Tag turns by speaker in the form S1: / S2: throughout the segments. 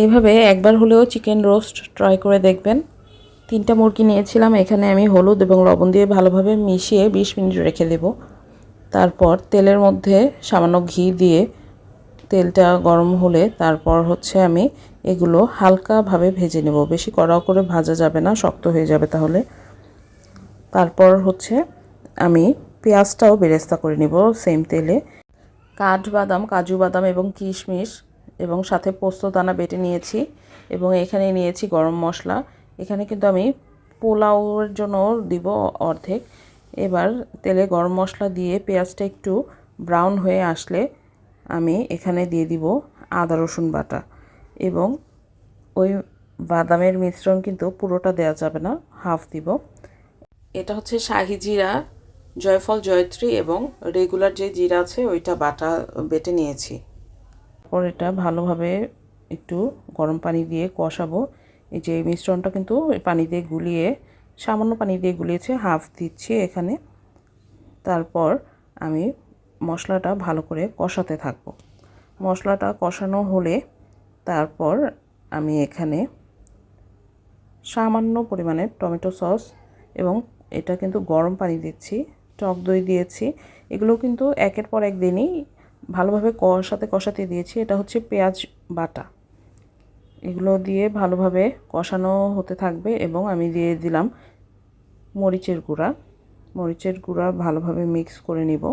S1: এইভাবে একবার হলেও চিকেন রোস্ট ট্রাই করে দেখবেন। তিনটা মুরগি নিয়েছিলাম, এখানে আমি হলুদ এবং লবণ দিয়ে ভালোভাবে মিশিয়ে বিশ মিনিট রেখে দেব। তারপর তেলের মধ্যে সামান্য ঘি দিয়ে তেলটা গরম হলে তারপর হচ্ছে আমি এগুলো হালকাভাবে ভেজে নেব। বেশি কড়াও করে ভাজা যাবে না, শক্ত হয়ে যাবে তাহলে। তারপর হচ্ছে আমি পেঁয়াজটাও বেরেস্তা করে নেব সেম তেলে। কাঠবাদাম, কাজু বাদাম এবং কিশমিশ এবং সাথে পোস্ত দানা বেটে নিয়েছি এবং এখানে নিয়েছি গরম মশলা। এখানে কিন্তু আমি পোলাওয়ের জন্য দিব অর্ধেক। এবার তেলে গরম মশলা দিয়ে পেঁয়াজটা একটু ব্রাউন হয়ে আসলে আমি এখানে দিয়ে দিব আদা, রসুন বাটা। এবং ওই বাদামের মিশ্রণ কিন্তু পুরোটা দেওয়া যাবে না, হাফ দিব। এটা হচ্ছে শাহি জিরা, জয়ফল, জয়ত্রী এবং রেগুলার যে জিরা আছে, ওইটা বাটা বেটে নিয়েছি। তারপর এটা ভালোভাবে একটু গরম পানি দিয়ে কষাবো। এই যে মিশ্রণটা কিন্তু পানি দিয়ে গুলিয়ে, সামান্য পানি দিয়ে গুলিয়েছে, হাফ দিচ্ছি এখানে। তারপর আমি মশলাটা ভালো করে কষাতে থাকব। মশলাটা কষানো হলে তারপর আমি এখানে সামান্য পরিমাণে টমেটো সস এবং এটা কিন্তু গরম পানি দিচ্ছি, টক দই দিয়েছি। এগুলো কিন্তু একের পর এক দিনই ভালোভাবে কষাতে কষাতে দিয়েছি। এটা হচ্ছে পেঁয়াজ বাটা। এগুলো দিয়ে ভালোভাবে কষানো হতে থাকবে এবং আমি দিয়ে দিলাম মরিচের গুঁড়া। মরিচের গুঁড়া ভালোভাবে মিক্স করে নিব।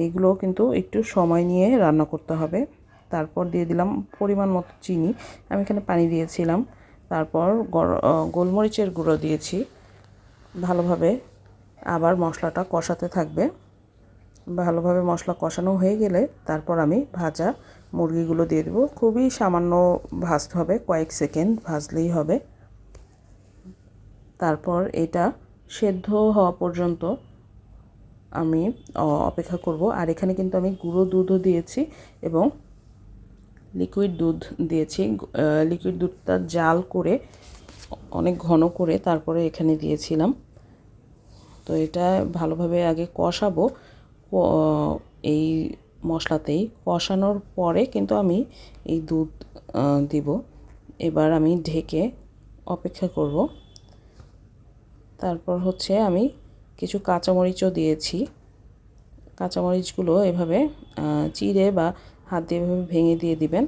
S1: এইগুলো কিন্তু একটু সময় নিয়ে রান্না করতে হবে। তারপর দিয়ে দিলাম পরিমাণ মতো চিনি। আমি এখানে পানি দিয়েছিলাম। তারপর গোলমরিচের গুঁড়ো দিয়েছি। ভালোভাবে আবার মশলাটা কষাতে থাকবে। ভালোভাবে মশলা কষানো হয়ে গেলে তারপর আমি ভাজা মুরগিগুলো দিয়ে দেবো। খুবই সামান্য ভাজতে হবে, কয়েক সেকেন্ড ভাজলেই হবে। তারপর এটা সেদ্ধ হওয়া পর্যন্ত আমি অপেক্ষা করব। আর এখানে কিন্তু আমি গুঁড়ো দুধও দিয়েছি এবং লিকুইড দুধ দিয়েছি। লিকুইড দুধটা জাল করে, অনেক ঘন করে তারপরে এখানে দিয়েছিলাম। তো এটা ভালোভাবে আগে কষাবো। এই মশলাতেই কষানোর পরে কিন্তু আমি এই দুধ দিব। এবার আমি ঢেকে অপেক্ষা করব। তারপর হচ্ছে আমি কিছু কাঁচামরিচও দিয়েছি। কাঁচামরিচগুলো এভাবে চিড়ে বা হাত দিয়ে এভাবে ভেঙে দিয়ে দিবেন।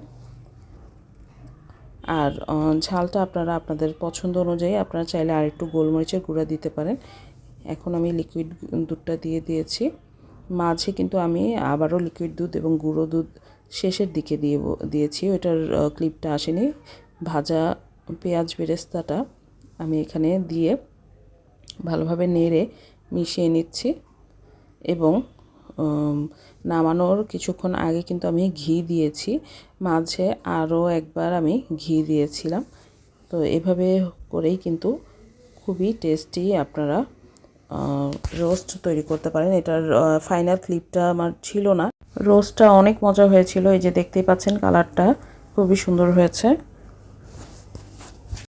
S1: আর ঝালটা আপনারা আপনাদের পছন্দ অনুযায়ী আপনারা চাইলে আর একটু গোলমরিচের গুঁড়া দিতে পারেন। এখন আমি লিকুইড দুধটা দিয়ে দিয়েছি। মাঝে কিন্তু আমি আবারও লিকুইড দুধ এবং গুঁড়ো দুধ শেষের দিকে দিয়ে দিয়েছি। ওইটার ক্লিপটা আসেনি। ভাজা পেঁয়াজ বেরেস্তাটা আমি এখানে দিয়ে ভালোভাবে নেড়ে মিশিয়ে নিচ্ছি এবং নামানোর কিছুক্ষণ আগে কিন্তু আমি ঘি দিয়েছি। মাঝে আরও একবার আমি ঘি দিয়েছিলাম। তো এভাবে করেই কিন্তু খুবই টেস্টি আপনারা রোস্ট তৈরি করতে পারেন। এটার ফাইনাল ক্লিপটা আমার ছিল না। রোস্টটা অনেক মজা হয়েছিল। এই যে দেখতেই পাচ্ছেন কালারটা খুবই সুন্দর হয়েছে।